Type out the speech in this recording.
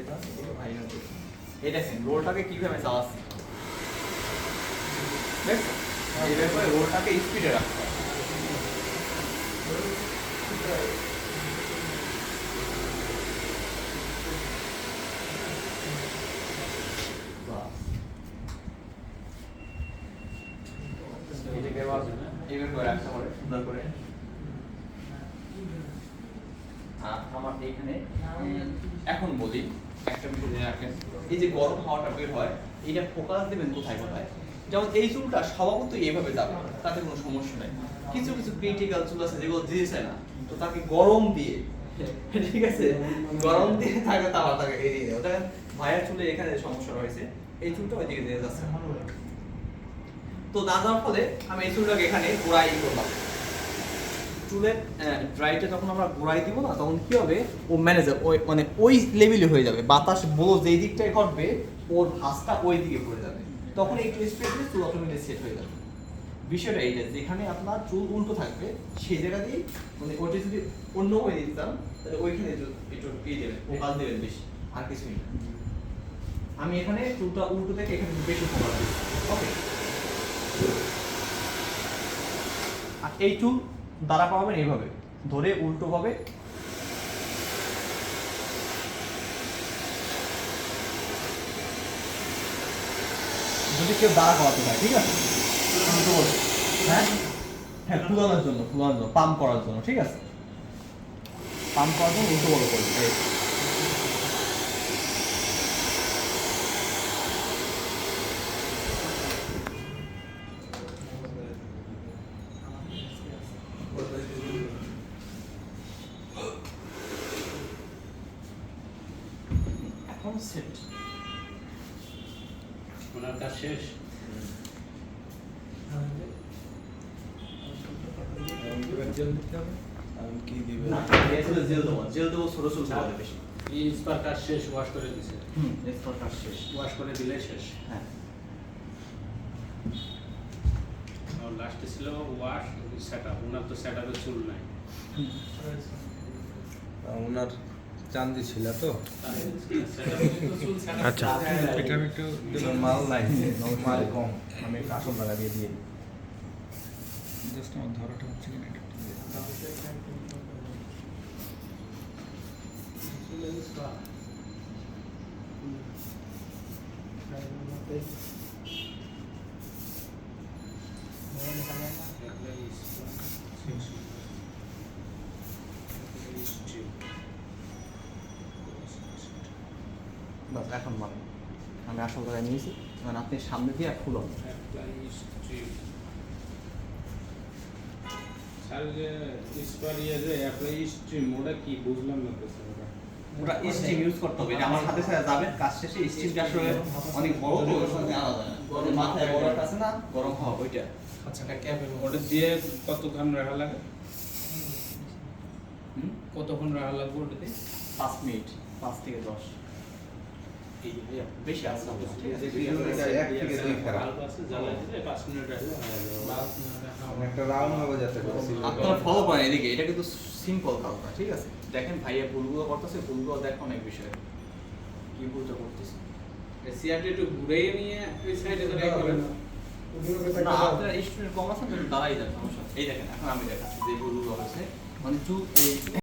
এটা এটা এই দেখেন রোলটাকে কীভাবে চালাচ্ছি দেখছ এইভাবে রোলটাকে স্পিডে রাখতে এইভাবে করে। হবে সুন্দর করে আর আমার এখানে এখন বলি। একটা বিষয় জেনে রাখেন। এই যে গরম হাওয়াটা বের হয় এটা ফোকাস দেবেন কোথায় কোথায়? যেমন এই চুলটা স্বভাবতই এইভাবে যাবে, তাতে কোনো সমস্যা নেই। কিছু কিছু ক্রিটিক্যাল চুল আছে যেগুলো দিয়েছে না, তো তাকে গরম দিয়ে, ঠিক আছে? গরম দিয়ে তাকে তারা তাকে এড়িয়ে দেয় ওটা ভাইয়ের চুলে এখানে সমস্যা রয়েছে। এই চুলটা ওইদিকে দিয়ে যাচ্ছে। তো না যাওয়ার ফলে আমি এই চুলটাকে এখানে গোড়াই করলাম। চুলের ড্রাইটা যখন আমরা গোড়াই দিব না, তখন কি হবে? ও ম্যানেজার ওই মানে ওই লেভেলে হয়ে যাবে। বাতাস বলো যেই দিকটাই ঘটবে, ওর ভাসটা ওই দিকে পড়ে যাবে। তখন স্প্রে দিলে চুল অটোমেটিক সেট হয়ে যাবে। বিষয়টা এইটা, যেখানে আপনার চুল উল্টো থাকবে, সেই জায়গা দিয়ে মানে ওটা যদি অন্য হয়ে দিতাম, তাহলে ওইখানে একটু ইয়ে দেবেন ফোকাস দেবেন বেশি, আর কিছুই না আমি এখানে চুলটা উল্টো থেকে এখানে বেশি ফোকাস ওকে আর এই চুল দাঁড়া করাবেন এইভাবে। ধরে উল্টো ভাবে যদি কেউ দাঁড়া করাতে চায়, ঠিক আছে? উল্টো। হ্যাঁ? হ্যাঁ ফুলানোর জন্য ফুলানোর জন্য, পাম্প করার জন্য, ঠিক আছে? পাম্প করার জন্য উল্টো বড় করবে এখন সেট ওনার কাজ শেষ? শেষ ওয়াশ করে দিছে। ওয়াশ করে দিলে শেষ। হ্যাঁ। লাস্টে ছিল ওয়াশ ওনার তো চুল নাই। ওনার চান্দি ছিল তো। আচ্ছা। এটা একটু নর্মাল নাই নর্মাল কম আমি আসল লাগা দিয়ে দিয়ে জাস্ট আমার ধরাটা হচ্ছে কিনা এটা একটু দিয়ে। বাস এখন মানে আমি আসল জায়গায় নিয়েছি। মানে আপনি সামনে দিয়ে ফুলন স্যার যে স্পার যে অ্যাপ্লাই স্ট্রিম ওটা কি বুঝলাম না তো স্যার ওটা। ওটা স্টিম ইউজ করতে হবে। আমার হাতে সাথে যাবে কাজ শেষে স্টিমটা আসলে অনেক বড় তো ওর আলাদা না। মাথায় বড় আছে না গরম হওয়া ওইটা। আচ্ছা ওটা দিয়ে কতক্ষণ রাখা লাগে? হুম? কতক্ষণ রাখা লাগবে ওটাতে? পাঁচ মিনিট পাঁচ থেকে দশ। বেশি আসছে না, ঠিক আছে এটা এক থেকে দুই ফেরা। বাল্ব আছে, জ্বালাই দিলে পাঁচ মিনিট রাখলে যাবে। একটা রাউন্ড হবে যাতে আপনারা ফলো করেন এদিকে এটা কিন্তু সিম্পল কাজটা ঠিক আছে দেখেন ভাইয়া ভুলগুলো করতেছে ভুলগুলো দেখো অনেক বিষয় কি ভুলটা করতেছে সিআরটি একটু ঘুরেই নিয়ে ওই সাইডে করে একবারে আপনার স্টুডেন্ট কম আছে দাঁড়াই যান সমস্যা এই দেখেন এখন আমি দেখাচ্ছি যে ভুলগুলো হয়েছে মানে চুল